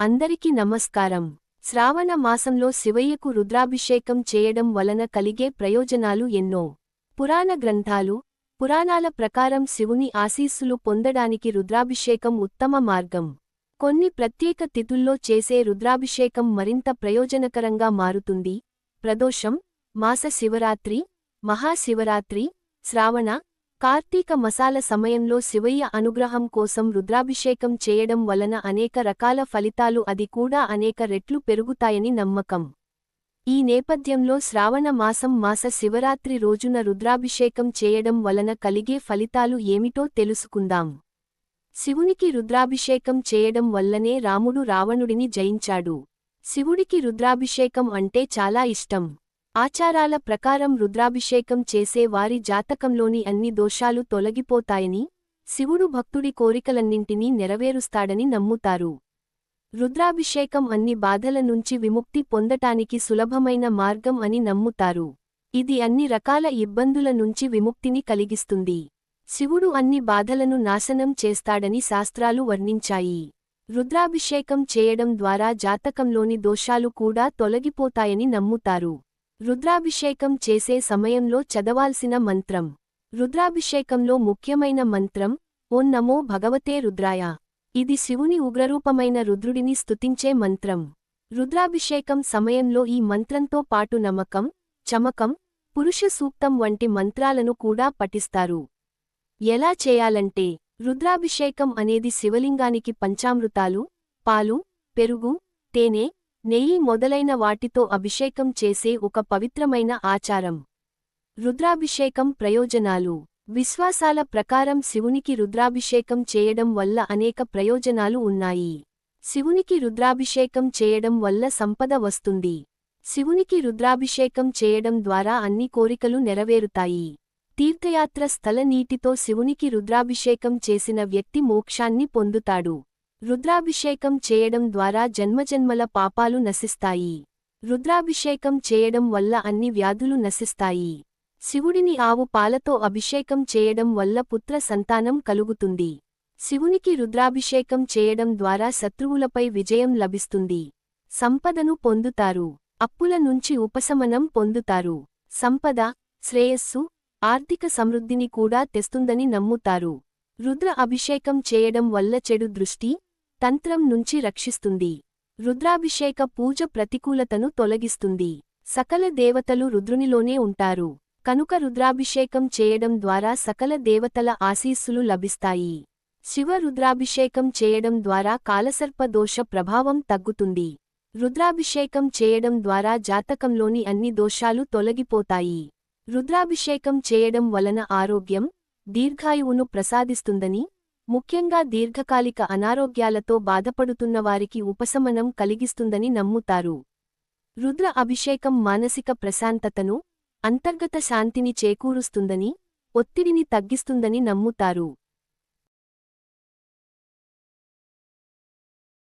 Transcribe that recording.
అందరికీ నమస్కారం. శ్రావణ మాసంలో శివయ్యకు రుద్రాభిషేకం చేయడం వలన కలిగే ప్రయోజనాలు ఎన్నో. పురాణ గ్రంథాలు పురాణాల ప్రకారం శివుని ఆశీస్సులు పొందడానికి రుద్రాభిషేకం ఉత్తమ మార్గం. కొన్ని ప్రత్యేక తిథుల్లో చేసే రుద్రాభిషేకం మరింత ప్రయోజనకరంగా మారుతుంది. ప్రదోషం మాస శివరాత్రి మహాశివరాత్రి శ్రావణ కార్తీక మసాల సమయంలో శివయ్య అనుగ్రహం కోసం రుద్రాభిషేకం చేయడం వలన అనేక రకాల ఫలితాలు అది కూడా అనేక రెట్లు పెరుగుతాయని నమ్మకం. ఈ నేపథ్యంలో శ్రావణ మాసం మాస శివరాత్రి రోజున రుద్రాభిషేకం చేయడం వలన కలిగే ఫలితాలు ఏమిటో తెలుసుకుందాం. శివునికి రుద్రాభిషేకం చేయడం వల్లనే రాముడు రావణుడిని జయించాడు. శివుడికి రుద్రాభిషేకం అంటే చాలా ఇష్టం. ఆచారాల ప్రకారం రుద్రాభిషేకం చేసే వారి జాతకంలోని అన్ని దోషాలు తొలగిపోతాయని శివుడు భక్తుడి కోరికలన్నింటినీ నెరవేరుస్తాడని నమ్ముతారు. రుద్రాభిషేకం అన్ని బాధల నుంచి విముక్తి పొందటానికి సులభమైన మార్గం అని నమ్ముతారు. ఇది అన్ని రకాల ఇబ్బందుల నుంచి విముక్తిని కలిగిస్తుంది. శివుడు అన్ని బాధలను నాశనం చేస్తాడని శాస్త్రాలు వర్ణించాయి. రుద్రాభిషేకం చేయడం ద్వారా జాతకంలోని దోషాలు కూడా తొలగిపోతాయని నమ్ముతారు. రుద్రాభిషేకం చేసే సమయంలో చదవాల్సిన మంత్రం. రుద్రాభిషేకంలో ముఖ్యమైన మంత్రం ఓం నమో భగవతే రుద్రాయ. ఇది శివుని ఉగ్రరూపమైన రుద్రుడిని స్తుతించే మంత్రం. రుద్రాభిషేకం సమయంలో ఈ మంత్రంతో పాటు నమకం చమకం పురుష సూక్తం వంటి మంత్రాలను కూడా పఠిస్తారు. ఎలా చేయాలంటే రుద్రాభిషేకం అనేది శివలింగానికి పంచామృతాలు పాలు పెరుగు తేనె నెయ్యి మొదలైన వాటితో అభిషేకం చేసే ఒక పవిత్రమైన ఆచారం. రుద్రాభిషేకం ప్రయోజనాలు. విశ్వాసాల ప్రకారం శివునికి రుద్రాభిషేకం చేయడం వల్ల అనేక ప్రయోజనాలు ఉన్నాయి. శివునికి రుద్రాభిషేకం చేయడం వల్ల సంపద వస్తుంది. శివునికి రుద్రాభిషేకం చేయడం ద్వారా అన్ని కోరికలు నెరవేరుతాయి. తీర్థయాత్ర స్థల నీటితో శివునికి రుద్రాభిషేకం చేసిన వ్యక్తి మోక్షాన్ని పొందుతాడు. రుద్రాభిషేకం చేయడం ద్వారా జన్మజన్మల పాపాలు నశిస్తాయి. రుద్రాభిషేకం చేయడం వల్ల అన్ని వ్యాధులు నశిస్తాయి. శివుడిని ఆవు పాలతో అభిషేకం చేయడం వల్ల పుత్ర సంతానం కలుగుతుంది. శివునికి రుద్రాభిషేకం చేయడం ద్వారా శత్రువులపై విజయం లభిస్తుంది. సంపదను పొందుతారు. అప్పుల నుంచి ఉపశమనం పొందుతారు. సంపద శ్రేయస్సు ఆర్థిక సమృద్ధిని కూడా తెస్తుందని నమ్ముతారు. రుద్ర అభిషేకం చేయడం వల్ల చెడు దృష్టి తంత్రం నుంచి రక్షిస్తుంది. రుద్రాభిషేక పూజ ప్రతికూలతను తొలగిస్తుంది. సకల దేవతలు రుద్రునిలోనే ఉంటారు. కనుక రుద్రాభిషేకం చేయడం ద్వారా సకల దేవతల ఆశీస్సులు లభిస్తాయి. శివ రుద్రాభిషేకం చేయడం ద్వారా కాలసర్ప దోష ప్రభావం తగ్గుతుంది. రుద్రాభిషేకం చేయడం ద్వారా జాతకంలోని అన్ని దోషాలు తొలగిపోతాయి. రుద్రాభిషేకం చేయడం వలన ఆరోగ్యం దీర్ఘాయువును ప్రసాదిస్తుందని ముఖ్యంగా దీర్ఘకాలిక అనారోగ్యాలతో బాధపడుతున్నవారికి ఉపశమనం కలిగిస్తుందని నమ్ముతారు. రుద్ర అభిషేకం మానసిక ప్రశాంతతను అంతర్గత శాంతిని చేకూరుస్తుందని ఒత్తిడిని తగ్గిస్తుందని నమ్ముతారు.